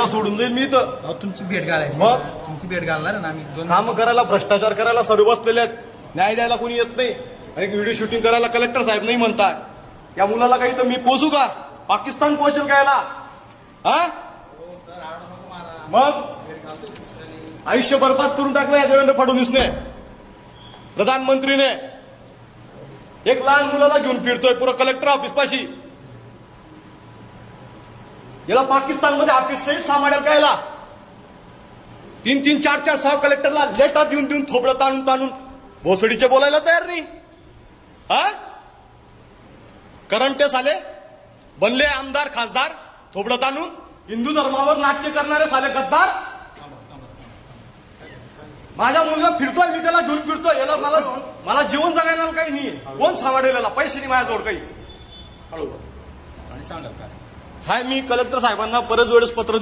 याला सोडून जाईल मी तर अहो, तुमची भेट घालायची. मग? तुमची भेट घालणार ना आम्ही दोन काम करायला भ्रष्टाचार करायला सर्व बसलेले आहेत. न्याय द्यायला कोणी येत नाही. आणि व्हिडिओ शूटिंग करायला कलेक्टर साहेब नाही म्हणताय. या मुलाला काही तर मी पोचू का? पाकिस्तान पोहोचेल का याला हा? मग? आयुष्य बरबाद करून टाकलं या देवेंद्र फडणवीसने. प्रधानमंत्रीने. एक लहान मुलाला घेऊन फिरतोय पुरं कलेक्टर ऑफिस पाशी. याला पाकिस्तानमध्ये ऑफिस सहित का याला तीन तीन चार चार सहा कलेक्टरला लेटर देऊन देऊन थोबडं ताणून ताणून भोसडीचे बोलायला तयार नाही. हा? करंटेस आले. बनले आमदार खासदार थोबडं ताणून. हिंदू धर्मावर नाट्य करणारे साले गद्दार. माझा मुलगा फिरतोय मी त्याला घेऊन फिरतोय. याला मला मला जीवन जगायला काही नाही कोण सांभाळेल पैसे नाही माझ्याजवळ काही. आणि सांगाल काय? साहेब मी कलेक्टर साहेबांना परत वेळेस पत्र